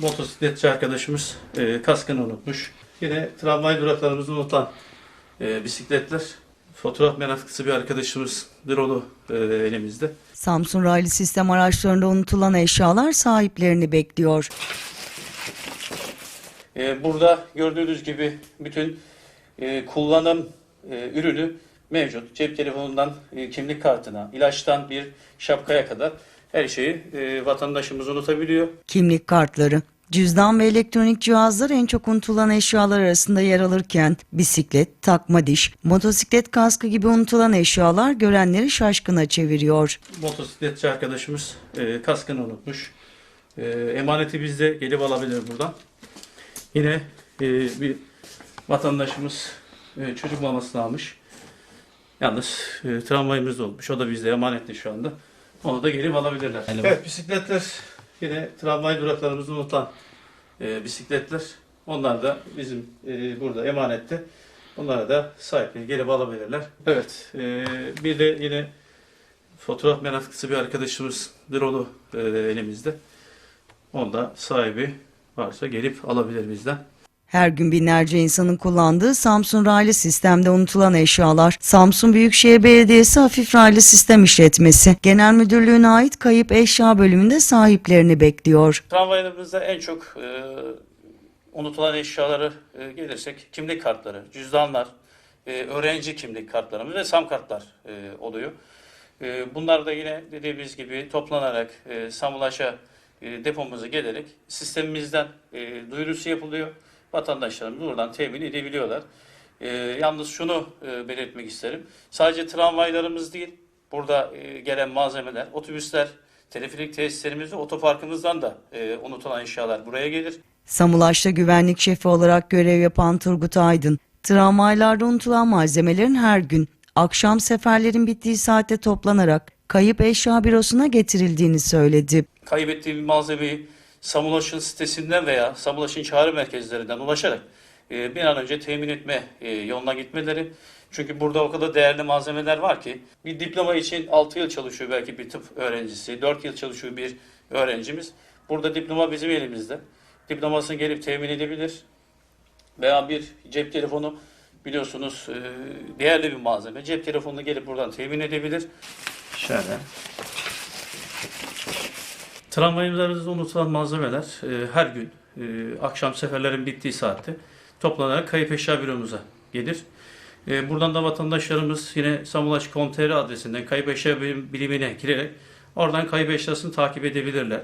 motosikletçi arkadaşımız e, kaskını unutmuş. Yine tramvay duraklarımızı unutan e, bisikletler. Fotoğraf meraklısı bir arkadaşımız drone'u e, elimizde. Samsun raylı sistem araçlarında unutulan eşyalar sahiplerini bekliyor. E, burada gördüğünüz gibi bütün e, kullanım e, ürünü mevcut. Cep telefonundan e, kimlik kartına, ilaçtan bir şapkaya kadar her şeyi e, vatandaşımız unutabiliyor. Kimlik kartları, cüzdan ve elektronik cihazlar en çok unutulan eşyalar arasında yer alırken bisiklet, takma diş, motosiklet kaskı gibi unutulan eşyalar görenleri şaşkına çeviriyor. Motosikletçi arkadaşımız e, kaskını unutmuş. E, emaneti bizde gelip alabilir buradan. Yine e, bir vatandaşımız e, çocuk mamasını almış. Yalnız e, tramvayımız da olmuş. O da bizde emanetli şu anda. Onu da gelip alabilirler. Evet bisikletler yine tramvay duraklarımızı unutan e, bisikletler. Onlar da bizim e, burada emanette. Onlara da sahipleri gelip alabilirler. Evet e, bir de yine fotoğraf meraklısı bir arkadaşımız drone'u e, elimizde. Onda sahibi varsa gelip alabilir bizden. Her gün binlerce insanın kullandığı Samsun raylı sistemde unutulan eşyalar, Samsun Büyükşehir Belediyesi Hafif Raylı Sistem İşletmesi Genel Müdürlüğü'ne ait kayıp eşya bölümünde sahiplerini bekliyor. Tramvaylarımızda en çok e, unutulan eşyaları e, gelirsek kimlik kartları, cüzdanlar, e, öğrenci kimlik kartlarımız ve SAM kartlar e, oluyor. E, bunlar da yine dediğimiz gibi toplanarak e, Samulaş'a e, depomuza gelerek sistemimizden e, duyurusu yapılıyor. Vatandaşlarımız buradan temin edebiliyorlar. E, yalnız şunu e, belirtmek isterim. Sadece tramvaylarımız değil, burada e, gelen malzemeler, otobüsler, teleferik tesislerimiz ve otoparkımızdan da e, unutulan eşyalar buraya gelir. Samulaş'ta güvenlik şefi olarak görev yapan Turgut Aydın, tramvaylarda unutulan malzemelerin her gün akşam seferlerin bittiği saatte toplanarak kayıp eşya bürosuna getirildiğini söyledi. kaybettiği bir malzemeyi Samulaş'ın sitesinden veya Samulaş'ın çağrı merkezlerinden ulaşarak e, bir an önce temin etme e, yoluna gitmeleri. Çünkü burada o kadar değerli malzemeler var ki bir diploma için 6 yıl çalışıyor belki bir tıp öğrencisi, 4 yıl çalışıyor bir öğrencimiz. Burada diploma bizim elimizde. Diplomasını gelip temin edebilir. Veya bir cep telefonu biliyorsunuz e, değerli bir malzeme. Cep telefonunu gelip buradan temin edebilir. Şöyle. Tramvaylarımızda unutulan malzemeler e, her gün e, akşam seferlerin bittiği saatte toplanarak kayıp eşya büromuza gelir. E, buradan da vatandaşlarımız yine samulaş.com.tr adresinden kayıp eşya birimine girerek oradan kayıp eşyasını takip edebilirler.